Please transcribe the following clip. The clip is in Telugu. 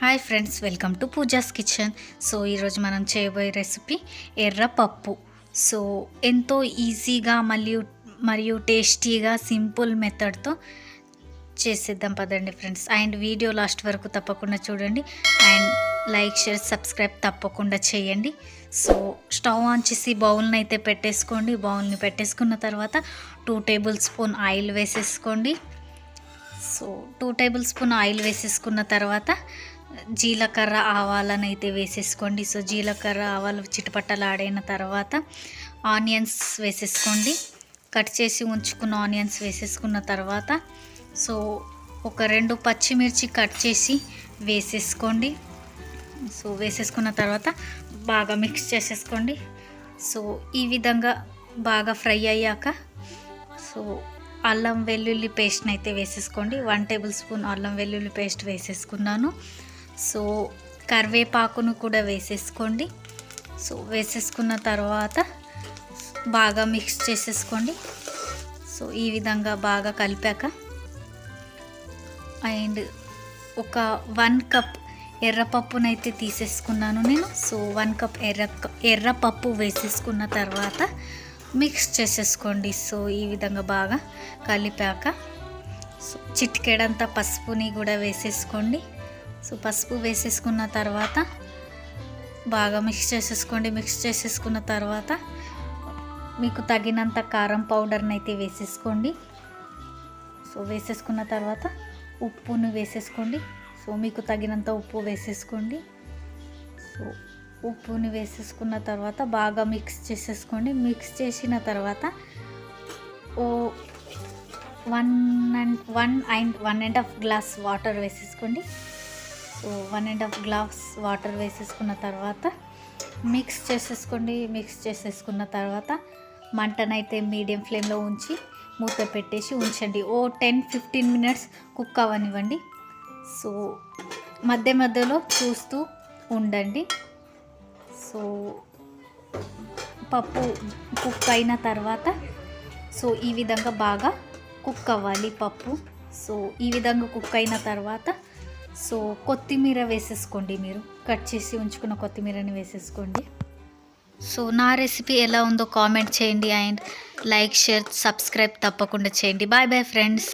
Hi friends welcome to Pooja's kitchen so ఈరోజు మనం చేయబోయే రెసిపీ ఎర్ర పప్పు. సో ఎంతో ఈజీగా మరియు మరియు టేస్టీగా సింపుల్ మెథడ్తో చేసేద్దాం పదండి ఫ్రెండ్స్ అండ్ వీడియో లాస్ట్ వరకు తప్పకుండా చూడండి. అండ్ లైక్ షేర్ సబ్స్క్రైబ్ తప్పకుండా చేయండి. సో స్టవ్ ఆన్ చేసి బౌల్ని అయితే పెట్టేసుకోండి. బౌల్ని పెట్టేసుకున్న తర్వాత టూ టేబుల్ స్పూన్ ఆయిల్ వేసేసుకోండి. So two tablespoon oil వేసేసుకున్న తర్వాత జీలకర్ర ఆవాలను అయితే వేసేసుకోండి. సో జీలకర్ర ఆవాలు చిటపట్టలాడైన తర్వాత ఆనియన్స్ వేసేసుకోండి. కట్ చేసి ఉంచుకున్న ఆనియన్స్ వేసేసుకున్న తర్వాత సో ఒక రెండు పచ్చిమిర్చి కట్ చేసి వేసేసుకోండి. సో వేసేసుకున్న తర్వాత బాగా మిక్స్ చేసేసుకోండి. సో ఈ విధంగా బాగా ఫ్రై అయ్యాక సో అల్లం వెల్లుల్లి పేస్ట్ని అయితే వేసేసుకోండి. వన్ టేబుల్ స్పూన్ అల్లం వెల్లుల్లి పేస్ట్ వేసేసుకున్నాను. సో కరివేపాకును కూడా వేసేసుకోండి. సో వేసేసుకున్న తర్వాత బాగా మిక్స్ చేసేసుకోండి. సో ఈ విధంగా బాగా కలిపాక అండ్ ఒక వన్ కప్ ఎర్రపప్పునైతే తీసేసుకున్నాను నేను. సో వన్ కప్ ఎర్ర ఎర్రపప్పు వేసేసుకున్న తర్వాత మిక్స్ చేసేసుకోండి. సో ఈ విధంగా బాగా కలిపాక. సో చిటికెడంతా పసుపుని కూడా వేసేసుకోండి. సో పసుపు వేసేసుకున్న తర్వాత బాగా మిక్స్ చేసేసుకోండి. మిక్స్ చేసేసుకున్న తర్వాత మీకు తగినంత కారం పౌడర్ని అయితే వేసేసుకోండి. సో వేసేసుకున్న తర్వాత ఉప్పును వేసేసుకోండి. సో మీకు తగినంత ఉప్పు వేసేసుకోండి. సో ఉప్పుని వేసేసుకున్న తర్వాత బాగా మిక్స్ చేసేసుకోండి. మిక్స్ చేసిన తర్వాత ఓ one and one and one and half glass water వేసేసుకోండి. So one and half glass water వేసేసుకున్న తర్వాత మిక్స్ చేసేసుకోండి. మిక్స్ చేసేసుకున్న తర్వాత మంటనైతే మీడియం ఫ్లేమ్లో ఉంచి మూత పెట్టేసి ఉంచండి. ఓ టెన్ ఫిఫ్టీన్ మినిట్స్ కుక్ అవ్వనివ్వండి. సో మధ్య మధ్యలో చూస్తూ ఉండండి. సో పప్పు కుక్ అయిన తర్వాత సో ఈ విధంగా బాగా కుక్ అవ్వాలి పప్పు. సో ఈ విధంగా కుక్ అయిన తర్వాత సో కొత్తిమీర వేసేసుకోండి మీరు. కట్ చేసి ఉంచుకున్న కొత్తిమీరని వేసేసుకోండి. సో నా రెసిపీ ఎలా ఉందో కామెంట్ చేయండి అండ్ లైక్ షేర్ సబ్స్క్రైబ్ తప్పకుండా చేయండి. Bye bye friends.